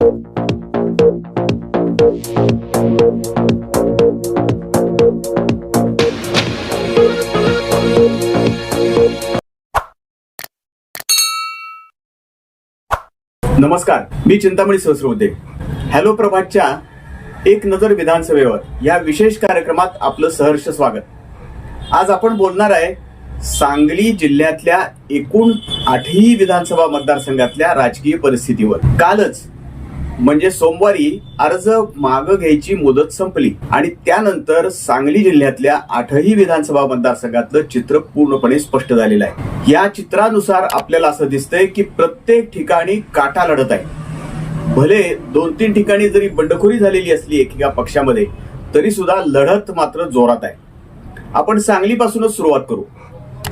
नमस्कार मी चिंतामणी सहस्रबुद्धे हॅलो प्रभातच्या एक नजर विधानसभेवर या विशेष कार्यक्रमात आपलं सहर्ष स्वागत. आज आपण बोलणार आहे सांगली जिल्ह्यातल्या एकूण आठही विधानसभा मतदारसंघातल्या राजकीय परिस्थितीवर. कालच म्हणजे सोमवारी अर्ज मागं घ्यायची मुदत संपली आणि त्यानंतर सांगली जिल्ह्यातल्या आठही विधानसभा मतदारसंघातलं चित्र पूर्णपणे स्पष्ट झालेलं आहे. या चित्रानुसार आपल्याला असं दिसतंय की प्रत्येक ठिकाणी काटा लढत आहे. भले दोन तीन ठिकाणी जरी बंडखोरी झालेली असली एकेका पक्षामध्ये तरी सुद्धा लढत मात्र जोरात आहे. आपण सांगलीपासूनच सुरुवात करू.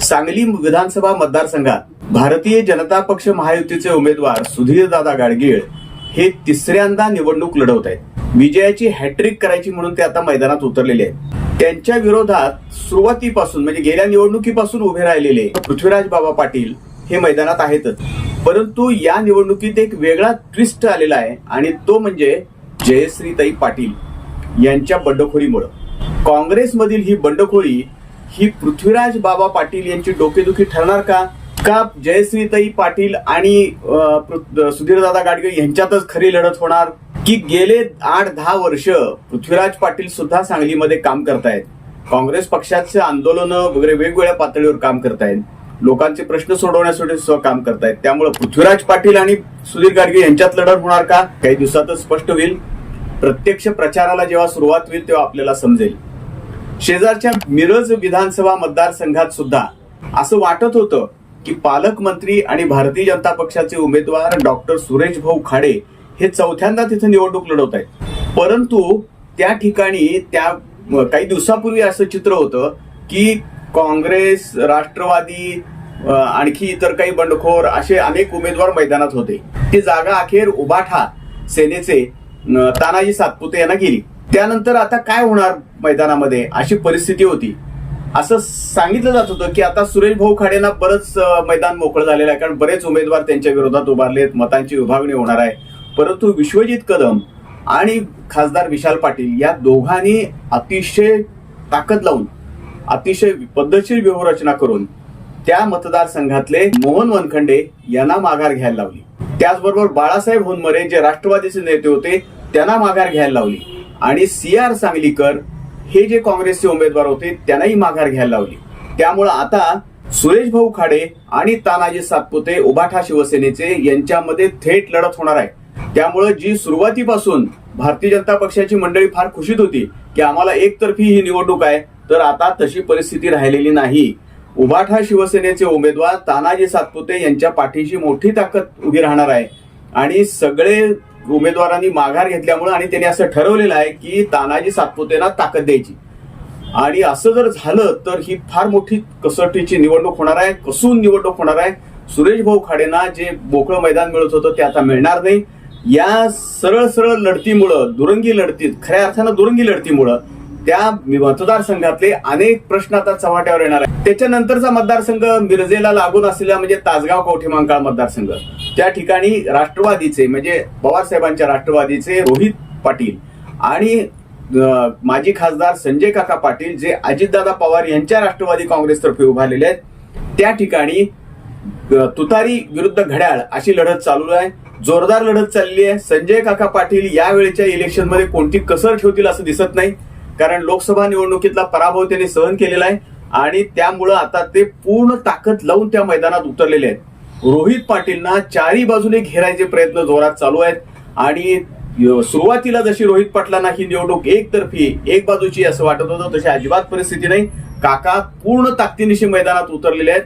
सांगली विधानसभा मतदारसंघात भारतीय जनता पक्ष महायुतीचे उमेदवार सुधीरदादा गाडगीळ हे तिसऱ्यांदा निवडणूक लढवत आहेत. विजयाची हॅट्रिक करायची म्हणून ते आता मैदानात उतरलेले आहेत. त्यांच्या विरोधात सुरुवातीपासून म्हणजे गेल्या निवडणुकीपासून उभे राहिलेले पृथ्वीराज बाबा पाटील हे मैदानात आहेतच. परंतु या निवडणुकीत एक वेगळा ट्विस्ट आलेला आहे आणि तो म्हणजे जयश्रीताई पाटील यांच्या बंडखोरीमुळं. काँग्रेसमधील ही बंडखोरी ही पृथ्वीराज बाबा पाटील यांची डोकेदुखी ठरणार का? का जयश्रीताई पाटील आणि सुधीरदादा गाडगे यांच्यातच खरी लढत होणार? की गेले आठ दहा वर्ष पृथ्वीराज पाटील सुद्धा सांगलीमध्ये काम करतायत. काँग्रेस पक्षाचे आंदोलन वगैरे वेगवेगळ्या पातळीवर काम करतायत. लोकांचे प्रश्न सोडवण्यासाठी सुद्धा काम करतायत. त्यामुळे पृथ्वीराज पाटील आणि सुधीर गाडगे यांच्यात लढत होणार का? काही दिवसातच स्पष्ट होईल. प्रत्यक्ष प्रचाराला जेव्हा सुरुवात होईल तेव्हा आपल्याला समजेल. शेजारच्या मिरज विधानसभा मतदारसंघात सुद्धा असं वाटत होतं की पालकमंत्री आणि भारतीय जनता पक्षाचे उमेदवार डॉक्टर सुरेश भाऊ खाडे हे चौथ्यांदा तिथे निवडणूक लढवत आहेत. परंतु त्या ठिकाणी त्या काही दिवसापूर्वी असं चित्र होतं की काँग्रेस राष्ट्रवादी आणखी इतर काही बंडखोर असे अनेक उमेदवार मैदानात होते. ती जागा अखेर उबाठा सेनेचे तानाजी सातपुते यांना गेली. त्यानंतर आता काय होणार मैदानामध्ये अशी परिस्थिती होती. असं सांगितलं जात होतं की आता सुरेश भाऊ खाडेंना बरंच मैदान मोकळं झालेलं आहे. कारण बरेच उमेदवार त्यांच्या विरोधात उभारलेत मतांची विभागणी होणार आहे. परंतु विश्वजित कदम आणि खासदार विशाल पाटील या दोघांनी अतिशय ताकद लावून अतिशय पद्धतशीर व्यूहरचना करून त्या मतदारसंघातले मोहन वनखंडे यांना माघार घ्यायला लावली. त्याचबरोबर बाळासाहेब होनमरे जे राष्ट्रवादीचे नेते होते त्यांना माघार घ्यायला लावली. आणि सी आर सांगलीकर हे जे काँग्रेसचे उमेदवार होते त्यांनाही माघार घ्यायला लावली. त्यामुळं आता सुरेश भाऊ खाडे आणि तानाजी सातपुते उभाठा शिवसेनेचे यांच्यामध्ये थेट लढत होणार आहे. त्यामुळं जी सुरुवातीपासून भारतीय जनता पक्षाची मंडळी फार खुशीत होती की आम्हाला एकतर्फी ही निवडणूक आहे तर आता तशी परिस्थिती राहिलेली नाही. उभाठा शिवसेनेचे उमेदवार तानाजी सातपुते यांच्या पाठीशी मोठी ताकद उभी राहणार आहे. आणि सगळे उमेदवारांनी माघार घेतल्यामुळे आणि त्यांनी असं ठरवलेलं आहे की तानाजी सातपुतेना ताकद द्यायची. आणि असं जर झालं तर ही फार मोठी कसोटीची निवडणूक होणार आहे कसून निवडणूक होणार आहे. सुरेश भाऊ खाडेंना जे मोकळं मैदान मिळत होतं ते आता मिळणार नाही. या सरळ सरळ लढतीमुळं दुरंगी लढतीत खऱ्या अर्थानं दुरंगी लढतीमुळं त्या मतदारसंघातले अनेक प्रश्न आता चव्हाट्यावर येणार आहे त्याच्यानंतरचा मतदारसंघ मिरजेला लागून असलेला म्हणजे तासगाव कवठेमांकाळ मतदारसंघ. त्या ठिकाणी राष्ट्रवादीचे म्हणजे पवार साहेबांच्या राष्ट्रवादीचे रोहित पाटील आणि माजी खासदार संजय काका पाटील जे अजितदादा पवार यांच्या राष्ट्रवादी काँग्रेसतर्फे उभारलेले आहेत. त्या ठिकाणी तुतारी विरुद्ध घड्याळ अशी लढत चालू आहे. जोरदार लढत चालली आहे. संजय काका पाटील यावेळेच्या इलेक्शनमध्ये कोणती कसर ठेवतील असं दिसत नाही. कारण लोकसभा निवडणुकीतला पराभव त्यांनी सहन केलेला आहे आणि त्यामुळं आता ते पूर्ण ताकद लावून त्या मैदानात उतरलेले आहेत. रोहित पाटीलना चारी बाजूने घेरायचे प्रयत्न जोरात चालू आहेत आणि सुरुवातीला जशी रोहित पाटलांना ही निवडणूक एकतर्फी एक बाजूची असं वाटत होतं तशी अजिबात परिस्थिती नाही. काका पूर्ण ताकदीनिशी मैदानात उतरलेले आहेत.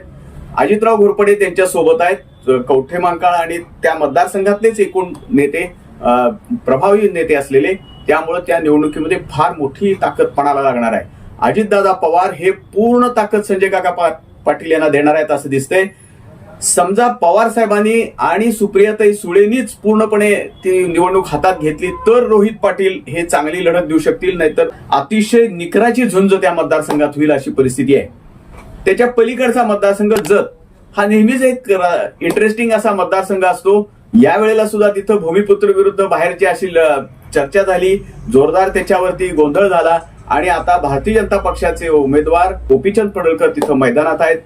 अजितराव घोरपडे त्यांच्यासोबत आहेत कवठे मांकाळ आणि त्या मतदारसंघातलेच एकूण नेते प्रभावी नेते असलेले. त्यामुळे त्या निवडणुकीमध्ये फार मोठी ताकद पणाला लागणार आहे. अजितदादा पवार हे पूर्ण ताकद संजय काका पा- पाटील यांना देणार आहेत असं दिसतंय. समजा पवार साहेबांनी आणि सुप्रियाताई सुळेनीच पूर्णपणे ती निवडणूक हातात घेतली तर रोहित पाटील हे चांगली लढत देऊ शकतील नाहीतर अतिशय निकराची झुंज त्या मतदारसंघात होईल अशी परिस्थिती आहे. त्याच्या पलीकडचा मतदारसंघ जत. हा नेहमीच एक इंटरेस्टिंग असा मतदारसंघ असतो. या वेळेला सुद्धा तिथं भूमिपुत्र विरुद्ध बाहेरची अशी चर्चा झाली. जोरदार त्याच्यावरती गोंधळ झाला. आणि आता भारतीय जनता पक्षाचे उमेदवार गोपीचंद पडळकर तिथं मैदानात आहेत.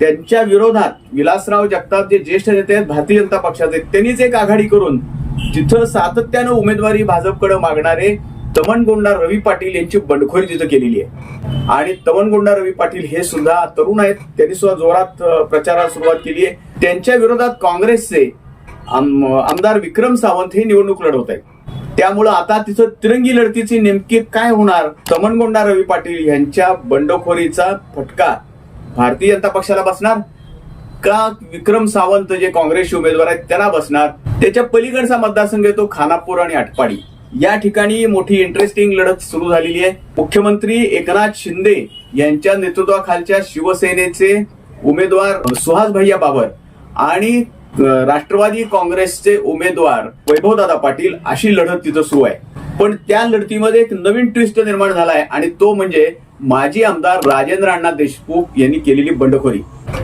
त्यांच्या विरोधात विलासराव जगताप जे ज्येष्ठ नेते आहेत भारतीय जनता पक्षाचे. त्यांनीच एक आघाडी करून तिथं सातत्यानं उमेदवारी भाजपकडे मागणारे तमनगोंडा रवी पाटील यांची बंडखोरी तिथं केलेली आहे. आणि तमनगोंडा रवी पाटील हे सुद्धा तरुण आहेत. त्यांनी सुद्धा जोरात प्रचाराला सुरुवात केली आहे. त्यांच्या विरोधात काँग्रेसचे आम- आमदार विक्रम सावंत हे निवडणूक लढवत आहेत. त्यामुळं आता तिथं तिरंगी लढतीची नेमकी काय होणार? तमनगोंडा रवी पाटील यांच्या बंडखोरीचा फटका भारतीय जनता पक्षाला बसणार? का विक्रम सावंत जे काँग्रेसचे उमेदवार आहेत त्यांना बसणार? त्याच्या पलीकडचा मतदारसंघ येतो खानापूर आणि आटपाडी. या ठिकाणी मोठी इंटरेस्टिंग लढत सुरू झालेली आहे. मुख्यमंत्री एकनाथ शिंदे यांच्या नेतृत्वाखालच्या शिवसेनेचे उमेदवार सुहास भैया बाबर आणि राष्ट्रवादी काँग्रेसचे उमेदवार वैभवदादा पाटील अशी लढत तिथं सुरू आहे. पण त्या लढतीमध्ये एक नवीन ट्विस्ट निर्माण झाला आहे आणि तो म्हणजे माजी आमदार राजेंद्र अण्णा देशमुख यांनी केलेली बंडखोरी.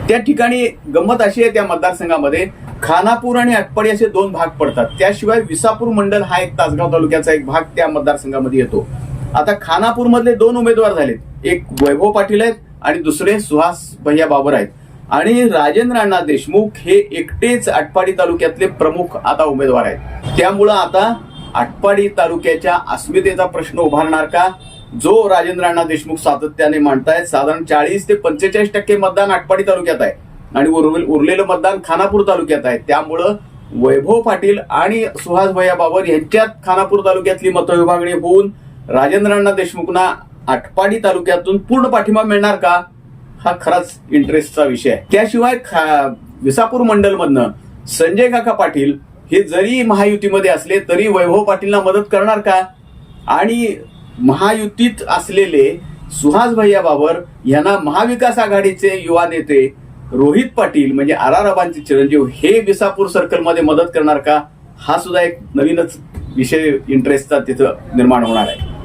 त्या ठिकाणी गंमत अशी आहे त्या मतदारसंघामध्ये खानापूर आणि आटपाडी असे दोन भाग पडतात. त्याशिवाय विसापूर मंडल हा एक तासगाव तालुक्याचा एक भाग त्या मतदारसंघामध्ये येतो. आता खानापूरमधले दोन उमेदवार झालेत. एक वैभव पाटील आहेत आणि दुसरे सुहास भैया बाबर आहेत. आणि राजेंद्र अण्णा देशमुख हे एकटेच आटपाडी तालुक्यातले प्रमुख आता उमेदवार आहेत. त्यामुळं आता आटपाडी तालुक्याच्या अस्मितेचा प्रश्न उभारणार का? जो राजेंद्र अण्णा देशमुख सातत्याने मांडतायत साधारण चाळीस ते पंचेचाळीस टक्के मतदान आटपाडी तालुक्यात आहे. आणि उरलेलं मतदान खानापूर तालुक्यात आहे. त्यामुळं वैभव पाटील आणि सुहास भैया बाबर यांच्यात खानापूर तालुक्यातली मतविभागणी होऊन राजेंद्र अण्णा देशमुखना आटपाडी तालुक्यातून पूर्ण पाठिंबा मिळणार का? हा खराच इंटरेस्टचा विषय आहे. त्याशिवाय विसापूर मंडलमधनं संजय काका पाटील हे जरी महायुतीमध्ये असले तरी वैभव पाटीलला मदत करणार का? आणि महायुतीत असलेले सुहास भैया बाबर यांना महाविकास आघाडीचे युवा नेते रोहित पाटील म्हणजे आराराबांचे चिरंजीव हे विसापूर सर्कलमध्ये मदत करणार का? हा सुद्धा एक नवीनच विषय इंटरेस्टचा तिथं निर्माण होणार आहे.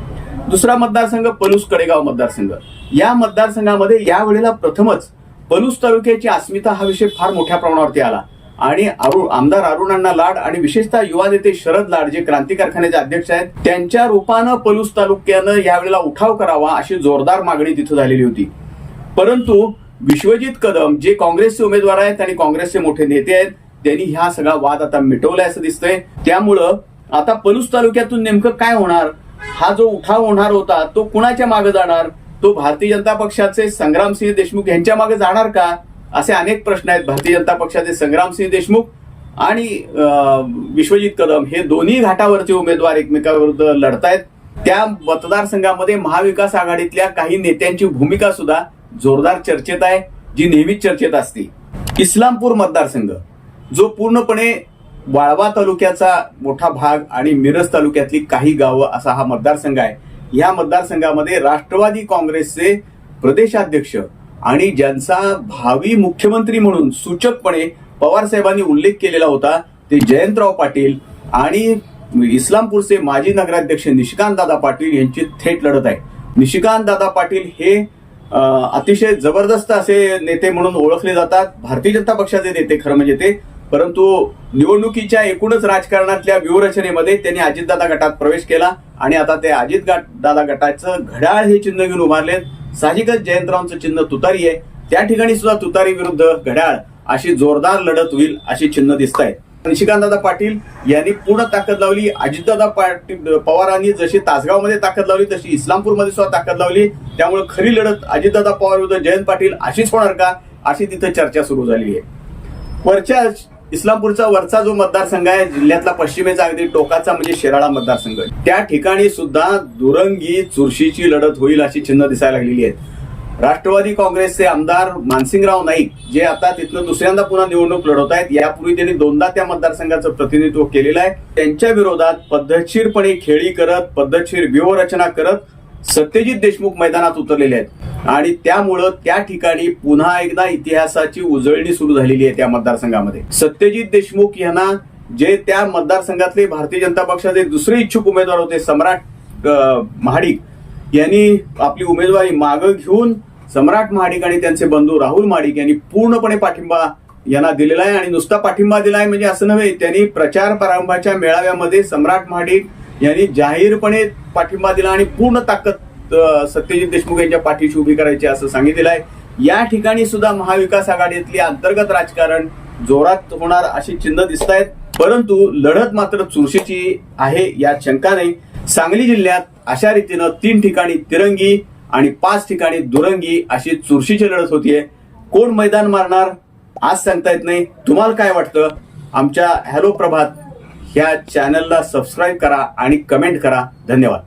दुसरा मतदारसंघ पलूस कडेगाव मतदारसंघ. या मतदारसंघामध्ये या वेळेला प्रथमच पलूस तालुक्याची अस्मिता हा विषय फार मोठ्या प्रमाणावरती आला. आणि अरुण आमदार अरुणांना लाड आणि विशेषतः युवा नेते शरद लाड जे क्रांती कारखान्याचे अध्यक्ष आहेत त्यांच्या रूपानं पलूस तालुक्यानं यावेळेला उठाव करावा अशी जोरदार मागणी तिथं झालेली होती. परंतु विश्वजित कदम जे काँग्रेसचे उमेदवार आहेत आणि काँग्रेसचे मोठे नेते आहेत त्यांनी हा सगळा वाद आता मिटवलाय असं दिसतंय. त्यामुळं आता पलूस तालुक्यातून नेमकं काय होणार? हा जो उठाव होणार होता तो कुणाच्या मागे जाणार? तो भारतीय जनता पक्षाचे संग्रामसिंह देशमुख यांच्या मागे जाणार का? असे अनेक प्रश्न आहेत. भारतीय जनता पक्षाचे संग्रामसिंह देशमुख आणि अं, विश्वजित कदम हे दोन्ही घाटावरचे उमेदवार एकमेकाविरुद्ध लढतायत. त्या मतदारसंघामध्ये महाविकास आघाडीतल्या काही नेत्यांची भूमिका सुद्धा जोरदार चर्चेत आहे जी नेहमीच चर्चेत असते. इस्लामपूर मतदारसंघ जो पूर्णपणे वाळवा तालुक्याचा मोठा भाग आणि मिरज तालुक्यातली काही गावं असा हा मतदारसंघ आहे. या मतदारसंघामध्ये राष्ट्रवादी काँग्रेसचे प्रदेशाध्यक्ष आणि ज्यांचा भावी मुख्यमंत्री म्हणून सूचकपणे पवार साहेबांनी उल्लेख केलेला होता ते जयंतराव पाटील आणि इस्लामपूरचे माजी नगराध्यक्ष निशिकांत दादा पाटील यांची थेट लढत आहे. निशिकांत दादा पाटील हे अतिशय जबरदस्त असे नेते म्हणून ओळखले जातात. भारतीय जनता पक्षाचे नेते खरं म्हणजे ते. परंतु निवडणुकीच्या एकूणच राजकारणातल्या व्यूहरचनेमध्ये त्यांनी अजितदादा गटात प्रवेश केला आणि आता ते अजित दादा गटाचं घड्याळ हे चिन्ह घेऊन उभारलेत. साहजिकच जयंतरावांचं चिन्ह तुतारी आहे. त्या ठिकाणी सुद्धा तुतारी विरुद्ध घड्याळ अशी जोरदार लढत होईल अशी चिन्ह दिसत आहेत निशिकांतदादा पाटील यांनी पूर्ण ताकद लावली. अजितदादा पाटील पवारांनी जशी तासगावमध्ये ताकद लावली तशी इस्लामपूरमध्ये सुद्धा ताकद लावली. त्यामुळे खरी लढत अजितदादा पवार विरुद्ध जयंत पाटील अशीच होणार का? अशी तिथं चर्चा सुरू झाली आहे. वरच्या इस्लामपूरचा वरचा जो मतदारसंघ आहे जिल्ह्यातला पश्चिमेचा अगदी टोकाचा म्हणजे शिराळा मतदारसंघ. त्या ठिकाणी सुद्धा दुरंगी चुरशीची लढत होईल अशी चिन्ह दिसायला लागलेली आहेत. राष्ट्रवादी काँग्रेसचे आमदार मानसिंगराव नाईक जे आता तिथनं दुसऱ्यांदा पुन्हा निवडणूक लढवत आहेत यापूर्वी त्यांनी दोनदा त्या मतदारसंघाचं प्रतिनिधित्व केलेलं आहे. त्यांच्या विरोधात पद्धतशीरपणे खेळी करत पद्धतशीर व्यूहरचना करत सत्यजित देशमुख मैदानात उतरलेले आहेत. आणि त्यामुळं त्या ठिकाणी पुन्हा एकदा इतिहासाची उजळणी सुरू झालेली आहे त्या मतदारसंघामध्ये. सत्यजित देशमुख यांना जे त्या मतदारसंघातले भारतीय जनता पक्षाचे दुसरे इच्छुक उमेदवार होते सम्राट महाडिक यांनी आपली उमेदवारी मागं घेऊन सम्राट महाडिक आणि त्यांचे बंधू राहुल महाडिक यांनी पूर्णपणे पाठिंबा यांना दिलेला आहे. आणि नुसता पाठिंबा दिला आहे म्हणजे असं नव्हे त्यांनी प्रचार प्रारंभाच्या मेळाव्यामध्ये सम्राट महाडिक यांनी जाहीरपणे पाठिंबा दिला आणि पूर्ण ताकद सत्यजित देशमुख यांच्या पाठीशी उभी करायची असं सांगितलेलं आहे. या ठिकाणी सुद्धा महाविकास आघाडीतली अंतर्गत राजकारण जोरात होणार अशी चिन्ह दिसत आहेत परंतु लढत मात्र चुरशीची आहे यात शंका नाही सांगली जिल्ह्यात अशा रीतीनं तीन ठिकाणी तिरंगी आणि पाच ठिकाणी दुरंगी अशी चुरशीची लढत होतीये. कोण मैदान मारणार? आज सांगता येत नाही. तुम्हाला काय वाटतं? आमच्या हॅलो प्रभात ह्या चॅनलला सबस्क्राईब करा आणि कमेंट करा. धन्यवाद.